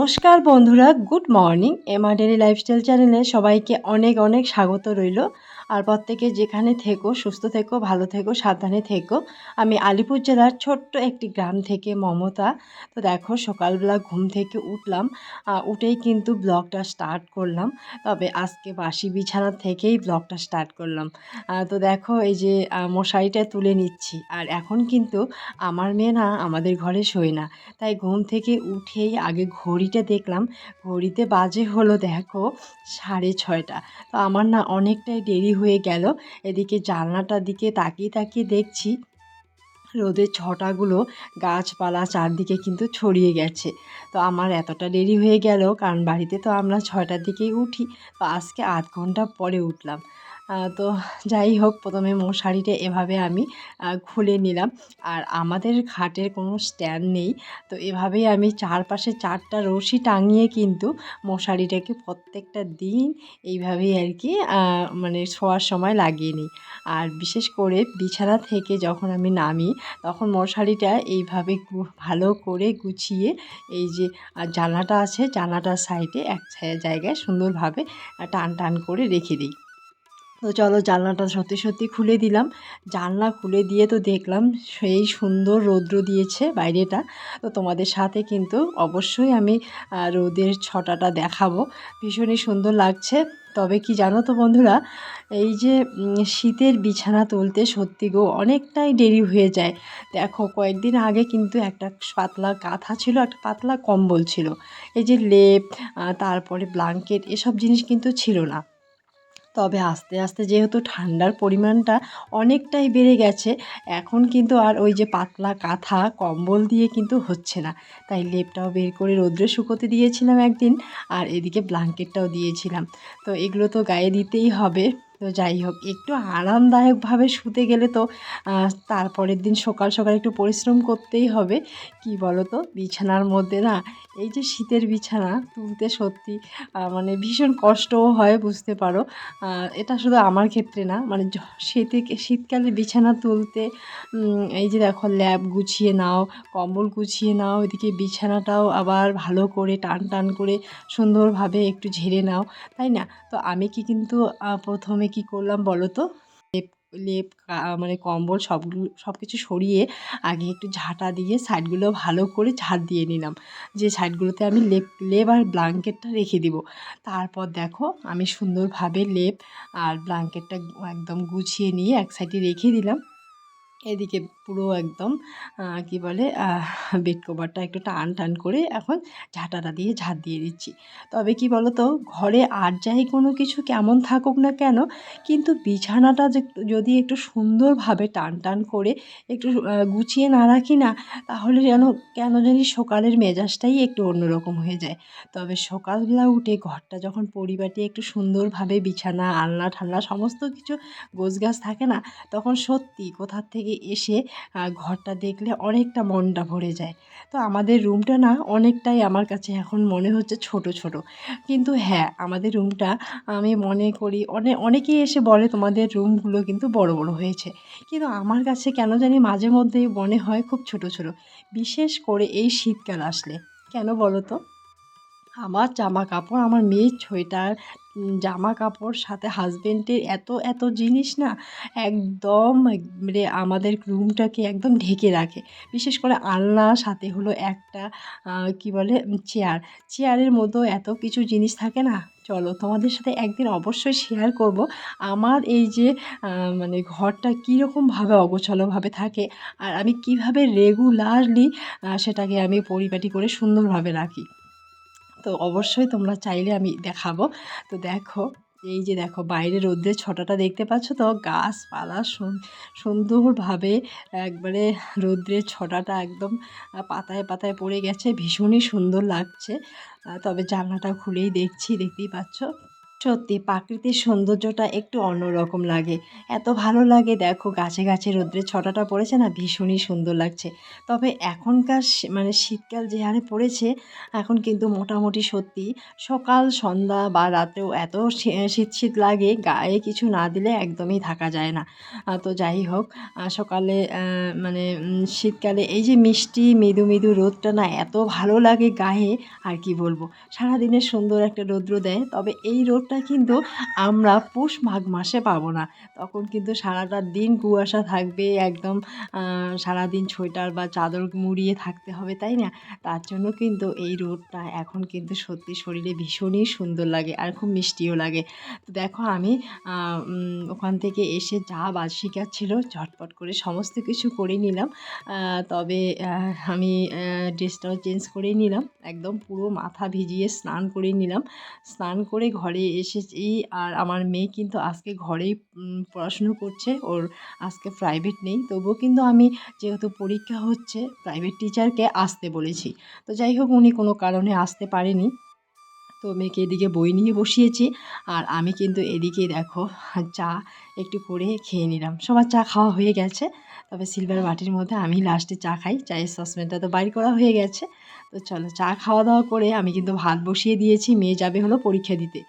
নমস্কার বন্ধুরা good morning. MR daily daily lifestyle চ্যানেলে সবাইকে অনেক অনেক স্বাগত রইল। আর প্রত্যেকে যেখানে থেকো, সুস্থ থেকো, ভালো থেকো, সাবধানে থেকো। আমি আলিপুর জেলার ছোট্ট একটি গ্রাম থেকে মমতা। তো দেখো, সকালবেলা ঘুম থেকে উঠলাম। উঠেই কিন্তু ব্লগটা স্টার্ট করলাম। তবে আজকে বাসি বিছানা থেকেই ব্লগটা স্টার্ট করলাম। তো দেখো, এই যে মশারিটা তুলে নিচ্ছি। আর এখন কিন্তু আমার মেয়ে না, আমাদের ঘরে শোয় না। তাই ঘুম থেকে উঠেই আগে ঘড়িটা দেখলাম। ঘড়িতে বাজে হলো, দেখো, সাড়ে ছয়টা। তো আমার না অনেকটাই দেরি হয়ে গেল। এদিকে জানলাটার দিকে তাকিয়ে তাকিয়ে দেখছি রোদের ছটাগুলো গাছপালা চারদিকে কিন্তু ছড়িয়ে গেছে। তো আমার এতটা দেরি হয়ে গেল, কারণ বাড়িতে তো আমরা ছটার দিকেই উঠি। তো আজকে আধ ঘণ্টা পরে উঠলাম। তো যাই হোক, প্রথমে মশারিটা এভাবে আমি খুলে নিলাম। আর আমাদের খাটের কোনো স্ট্যান্ড নেই, তো এভাবেই আমি চারপাশে চারটা রশি টাঙিয়ে কিন্তু মশারিটাকে প্রত্যেকটা দিন এইভাবেই আর কি মানে শোয়ার সময় লাগিয়ে নিই। আর বিশেষ করে বিছানা থেকে যখন আমি নামি, তখন মশারিটা এইভাবে ভালো করে গুছিয়ে এই যে জানলাটা আছে জানলাটার সাইডে এক জায়গায় সুন্দরভাবে টান টান করে রেখে দিই। তো চলো জানলাটা সত্যি সত্যি খুলে দিলাম। জানলা খুলে দিয়ে তো দেখলাম সেই সুন্দর রৌদ্র দিয়েছে বাইরেটা। তো তোমাদের সাথে কিন্তু অবশ্যই আমি রোদের ছটাটা দেখাবো। ভীষণই সুন্দর লাগছে। তবে কি জানো তো বন্ধুরা, এই যে শীতের বিছানা তুলতে সত্যি গো অনেকটাই দেরি হয়ে যায়। দেখো কয়েকদিন আগে কিন্তু একটা পাতলা কাঁথা ছিল, একটা পাতলা কম্বল ছিল। এই যে লেপ তারপরে ব্লাঙ্কেট এসব জিনিস কিন্তু ছিল না। তবে আস্তে আস্তে যেহেতু ঠান্ডার পরিমাণটা অনেকটাই বেড়ে গেছে, এখন কিন্তু আর ওই যে পাতলা কাঁথা, কম্বল দিয়ে কিন্তু হচ্ছে না। তাই লেপটাও বের করে রোদ্রে শুকোতে দিয়েছিলাম একদিন আর এদিকে ব্ল্যাঙ্কেটটাও দিয়েছিলাম। তো এগুলো তো গায়ে দিতেই হবে। তো যাই হোক, একটু আরামদায়কভাবে শুতে গেলে তো তারপরের দিন সকাল সকাল একটু পরিশ্রম করতেই হবে। কি বলো তো বিছানার মধ্যে না, এই যে শীতের বিছানা, তুলতে সত্যি মানে ভীষণ কষ্টও হয়, বুঝতে পারো। এটা শুধু আমার ক্ষেত্রে না মানে শীতে, শীতকালে বিছানা তুলতে এই যে দেখো ল্যাব গুছিয়ে নাও, কম্বল গুছিয়ে নাও, এদিকে বিছানাটাও আবার ভালো করে টান টান করে সুন্দরভাবে একটু ঝেড়ে নাও, তাই না? তো আমি কি কিন্তু প্রথমে কি করলাম বলো তো লেপ লেপ মানে কম্বল সবগুলো সব কিছু সরিয়ে আগে একটু ঝাঁটা দিয়ে সাইডগুলো ভালো করে ঝাঁট দিয়ে নিলাম। যে সাইডগুলোতে আমি লেপ লেপ আর ব্ল্যাঙ্কেটটা রেখে দিব। তারপর দেখো আমি সুন্দরভাবে লেপ আর ব্ল্যাঙ্কেটটা একদম গুছিয়ে নিয়ে এক সাইডে রেখে দিলাম। এদিকে পুরো একদম কি বলে বেড কভারটা একটু টান টান করে এখন ঝাঁটাটা দিয়ে ঝাঁট দিয়ে দিচ্ছি। তবে কি বলো তো ঘরে আর যাই কোনো কিছু কেমন থাকুক না কেন, কিন্তু বিছানাটা যদি একটু সুন্দরভাবে টান টান করে একটু গুছিয়ে না রাখি না, তাহলে যেন, কেন জানি সকালের মেজাজটাই একটু অন্যরকম হয়ে যায়। তবে সকালবেলা উঠে ঘরটা যখন পরিবারটি একটু সুন্দরভাবে বিছানা, আলনা ঠান্না সমস্ত কিছু গোছগাছ থাকে না, তখন সত্যি কোথার থেকে এসে ঘরটা দেখলে অনেকটা মনটা ভরে যায়। তো আমাদের রুমটা না অনেকটাই আমার কাছে এখন মনে হচ্ছে ছোট ছোট। কিন্তু হ্যাঁ আমাদের রুমটা আমি মনে করি অনেক অনেকেই এসে বলে তোমাদের রুমগুলো কিন্তু বড় বড় হয়েছে। কিন্তু আমার কাছে কেন জানি মাঝে মধ্যেই মনে হয় খুব ছোট ছোট। বিশেষ করে এই শীতকাল আসলে। কেন বলো তো? আমার জামা কাপড় আমার মেয়ের সোয়েটার জামা কাপড় সাথে হাজবেন্ডের এত এত জিনিস না, একদম মানে আমাদের রুমটাকে একদম ঢেকে রাখে। বিশেষ করে আলনা, সাথে হলো একটা কি বলে চেয়ার চেয়ারের মধ্যেও এত কিছু জিনিস থাকে না। চলো, তোমাদের সাথে একদিন অবশ্যই শেয়ার করব আমার এই যে মানে ঘরটা কীরকমভাবে অগোছালোভাবে থাকে আর আমি কীভাবে রেগুলারলি সেটাকে আমি পরিপাটি করে সুন্দরভাবে রাখি। তো অবশ্যই তোমরা চাইলে আমি দেখাবো। তো দেখো, এই যে দেখো, বাইরে রোদ্রের ছটাটা দেখতে পাচ্ছ তো? গাছপালা সুন্দরভাবে একবারে রোদ্রের ছটাটা একদম পাতায় পাতায় পড়ে গেছে, ভীষণই সুন্দর লাগছে। তবে জানলাটা খুলেই দেখছি, দেখতেই পাচ্ছ? সত্যি প্রাকৃতিক সৌন্দর্যটা একটু অন্যরকম লাগে। এত ভালো লাগে, দেখো গাছে গাছে রোদ্রের ছটাটা পড়েছে না, ভীষণই সুন্দর লাগছে। তবে এখনকার মানে শীতকাল যে হারে পড়েছে, এখন কিন্তু মোটামুটি সত্যি সকাল, সন্ধ্যা বা রাতেও এত শীত শীত লাগে, গায়ে কিছু না দিলে একদমই থাকা যায় না। তো যাই হোক সকালে মানে শীতকালে এই যে মিষ্টি, মৃদু মৃদু রোদটা না এত ভালো লাগে গায়ে, আর কি বলব? সারাদিনের সুন্দর একটা রৌদ্র দেয়, তবে এই রোদটা কিন্তু আমরা পৌষ মাঘ মাসে পাবো না। তখন কিন্তু সারাটা দিন কুয়াশা থাকবে, একদম সারাদিন সোয়েটার বা চাদর মুড়িয়ে থাকতে হবে, তাই না? তার জন্য কিন্তু এই রোদটা এখন কিন্তু সত্যি শরীরে ভীষণই সুন্দর লাগে আর খুব মিষ্টিও লাগে। তো দেখো আমি ওখান থেকে এসে যা বাজ শিখাচ্ছিল ঝটপট করে সমস্ত কিছু করে নিলাম। তবে আমি ড্রেসটাও চেঞ্জ করে নিলাম। একদম পুরো মাথা ভিজিয়ে স্নান করে নিলাম। স্নান করে ঘরে এসেছি আর আমার মেয়ে কিন্তু আজকে ঘরেই পড়াশুনো করছে। ওর আজকে প্রাইভেট নেই। তবুও কিন্তু আমি যেহেতু পরীক্ষা হচ্ছে প্রাইভেট টিচারকে আসতে বলেছি। তো যাই হোক, উনি কোনো কারণে আসতে পারেনি। তো মেয়েকে এদিকে বই নিয়ে বসিয়েছি আর আমি কিন্তু এদিকে দেখো, চা একটু করে খেয়ে নিলাম। সবার চা খাওয়া হয়ে গেছে, তবে সিলভার বাটির মধ্যে আমি লাস্টে চা খাই। চায়ের সসপ্যানটা তো বাইর করা হয়ে গেছে। তো চলো চা খাওয়া দাওয়া করে আমি কিন্তু ভাত বসিয়ে দিয়েছি। মেয়ে যাবে হলো পরীক্ষা দিতে।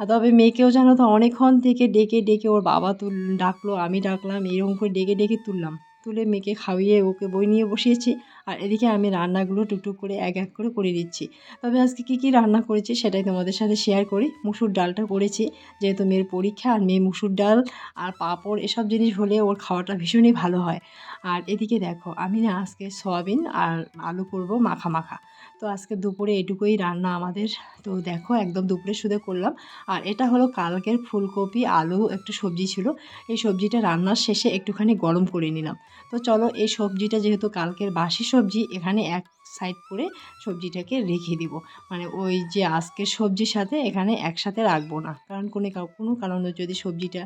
তবে মেয়েকেও জানো তো, অনেকক্ষণ থেকে ডেকে ডেকে ওর বাবা তুল, ডাকলো, আমি ডাকলাম, এরকম করে ডেকে ডেকে তুললাম। তুলে মেয়েকে খাইয়ে ওকে বই নিয়ে বসিয়েছি, আর এদিকে আমি রান্নাগুলো টুকটুক করে এক এক করে করে দিচ্ছি। তবে আজকে কী কী রান্না করেছি সেটাই তোমাদের সাথে শেয়ার করি। মুসুর ডালটা করেছি, যেহেতু মেয়ের পরীক্ষা, আর মেয়ে মুসুর ডাল আর পাঁপড় এসব জিনিস হলে ওর খাওয়াটা ভীষণই ভালো হয়। আর এদিকে দেখো, আমি না আজকে সয়াবিন আর আলু করব মাখা মাখা। তো আজকে দুপুরে এটুকুই রান্না আমাদের। তো দেখো একদম দুপুরে শুধু করলাম। আর এটা হলো কালকের ফুলকপি, আলু, একটু সবজি ছিল। এই সবজিটা রান্নার শেষে একটুখানি গরম করে নিলাম। তো চলো এই সবজিটা যেহেতু কালকের বাসি সবজি, এখানে এক সাইড করে সবজিটাকে রেখে দিব। মানে ওই যে আজকের সবজির সাথে এখানে একসাথে রাখব না। কারণ কোনো কোনো কারণে যদি সবজিটা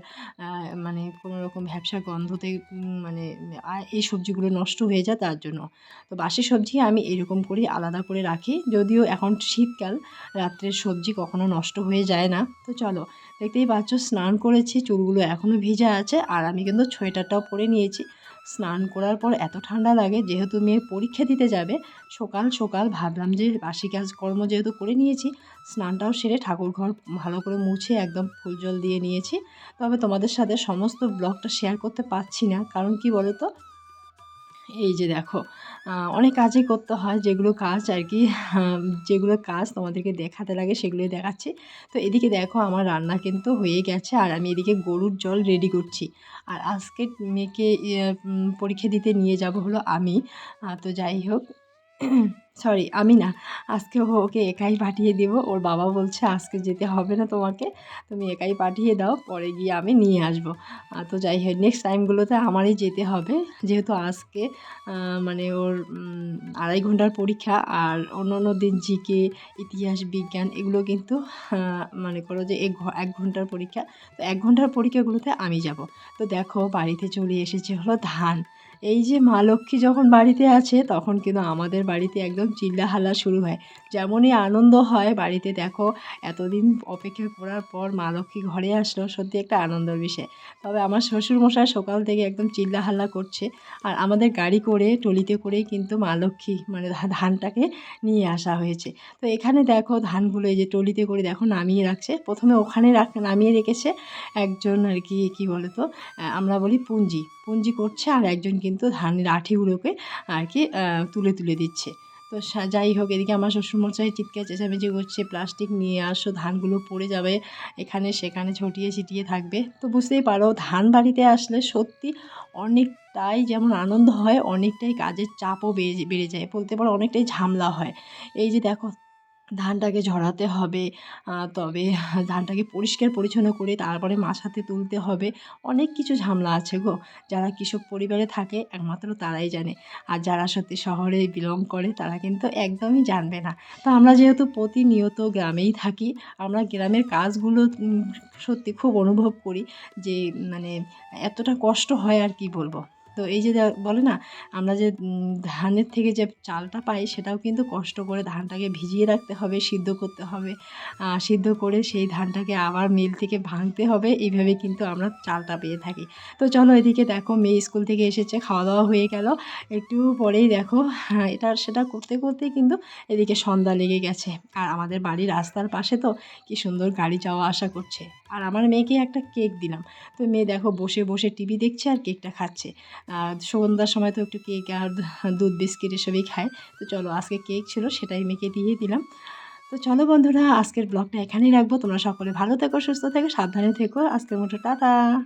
মানে কোনো রকম ভ্যাবসা গন্ধতে মানে এই সবজিগুলো নষ্ট হয়ে যায় তার জন্য। তো বাসি সবজি আমি এরকম করেই আলাদা করে রাখি। যদিও এখন শীতকাল রাত্রের সবজি কখনো নষ্ট হয়ে যায় না। তো চলো, দেখতেই পাচ্ছ স্নান করেছি, চুলগুলো এখনও ভিজা আছে। আর আমি কিন্তু সোয়েটারটাও পরে নিয়েছি। স্নান করার পর এত ঠান্ডা লাগে, যেহেতু মেয়ে পরীক্ষা দিতে যাবে, সকাল সকাল ভাবলাম যে বাসি কাজকর্ম যেহেতু করে নিয়েছি, স্নানটাও সেরে ঠাকুর ঘর ভালো করে মুছে একদম ফুল জল দিয়ে নিয়েছি। তবে তোমাদের সাথে সমস্ত ব্লগটা শেয়ার করতে পারছি না, কারণ কি বলো তো এই যে দেখো অনেক কাজই করতে হয় যেগুলো কাজ আর কি যেগুলো কাজ তোমাদেরকে দেখাতে লাগে সেগুলোই দেখাচ্ছি। তো এদিকে দেখো আমার রান্না কিন্তু হয়ে গেছে আর আমি এদিকে গরুর জল রেডি করছি। আর আজকে মেয়েকে ইয়ে, পরীক্ষা দিতে নিয়ে যাব হলো আমি। তো যাই হোক সরি আমি না, আজকে ওকে একাই পাঠিয়ে দেব। ওর বাবা বলছে, আজকে যেতে হবে না তোমাকে, তুমি একাই পাঠিয়ে দাও, পরে গিয়ে আমি নিয়ে আসব। তো যাই হোক নেক্সট টাইমগুলোতে আমারই যেতে হবে। যেহেতু আজকে মানে ওর আড়াই ঘণ্টার পরীক্ষা আর অন্য অন্য দিন জিকে, ইতিহাস, বিজ্ঞান এগুলো কিন্তু মানে করো যে এক এক ঘণ্টার পরীক্ষা, তো এক ঘণ্টার পরীক্ষাগুলোতে আমি যাব। তো দেখো, বাড়িতে চলে এসেছে হলো ধান। এই যে মা লক্ষ্মী যখন বাড়িতে আছে, তখন কিন্তু আমাদের বাড়িতে একদম চিল্লাহাল্লা শুরু হয়। যেমনই আনন্দ হয় বাড়িতে, দেখো, এতদিন অপেক্ষা করার পর মা লক্ষ্মী ঘরে আসলো, সত্যি একটা আনন্দের বিষয়। তবে আমার শ্বশুরমশাই সকাল থেকে একদম চিল্লাহাল্লা করছে। আর আমাদের গাড়ি করে, টলিতে করেই কিন্তু মা লক্ষ্মী মানে ধানটাকে নিয়ে আসা হয়েছে। তো এখানে দেখো, ধানগুলো এই যে টলিতে করে, দেখো, নামিয়ে রাখছে। প্রথমে ওখানে রাখ, নামিয়ে রেখেছে একজন আর কি, কী বলে তো আমরা বলি পুঞ্জি। পুঞ্জি করছে আর একজন কিন্তু ধানের আঠিগুলোকে আর কি তুলে তুলে দিচ্ছে। তো যাই হোক, এদিকে আমার শ্বশুরমশাই চিৎকার, চেঁচামেচি করছে, প্লাস্টিক নিয়ে আসো, ধানগুলো পড়ে যাবে, এখানে সেখানে ছটিয়ে ছিটিয়ে থাকবে। তো বুঝতেই পারো, ধান বাড়িতে আসলে সত্যি অনেকটাই যেমন আনন্দ হয়, অনেকটাই কাজের চাপও বেড়ে বেড়ে যায়, বলতে পারো অনেকটাই ঝামেলা হয়। এই যে দেখো ধানটাকে ঝরাতে হবে। তবে ধানটাকে পরিষ্কার পরিচ্ছন্ন করে তারপরে মাছাতে তুলতে হবে। অনেক কিছু ঝামেলা আছে গো। যারা কৃষক পরিবারে থাকে, একমাত্র তারাই জানে। আর যারা সত্যি শহরে বিলং করে, তারা কিন্তু একদমই জানবে না। তো আমরা যেহেতু প্রতিনিয়ত গ্রামেই থাকি, আমরা গ্রামের কাজগুলো সত্যি খুব অনুভব করি যে মানে এতটা কষ্ট হয় আর কি বলব? তো এই যে বলে না আমরা যে ধানের থেকে যে চালটা পাই সেটাও কিন্তু কষ্ট করে ধানটাকে ভিজিয়ে রাখতে হবে সিদ্ধ করতে হবে। সিদ্ধ করে সেই ধানটাকে আবার মিল থেকে ভাঙতে হবে এইভাবে কিন্তু আমরা চালটা পেয়ে থাকি। তো চলো এদিকে দেখো মেয়ে স্কুল থেকে এসেছে খাওয়া দাওয়া হয়ে গেল। একটু পরেই দেখো হ্যাঁ, এটা সেটা করতে করতেই কিন্তু এদিকে সন্ধ্যা লেগে গেছে। আর আমাদের বাড়ির রাস্তার পাশে তো কি সুন্দর গাড়ি যাওয়া আসা করছে। আর আমার মেয়েকে একটা কেক দিলাম। তো মেয়ে দেখো বসে বসে টিভি দেখছে আর কেকটা খাচ্ছে। আর সন্ধ্যার সময় তো একটু কেক আর দুধ বিস্কিট এসবই খায়। তো চলো, আজকে কেক ছিল, সেটাই মেখে দিয়ে দিলাম। তো চলো বন্ধুরা, আজকের ব্লগটা এখানেই রাখব। তোমরা সকলে ভালো থেকো, সুস্থ থেকো, সাবধানে থেকো। আজকের মতো, টাটা।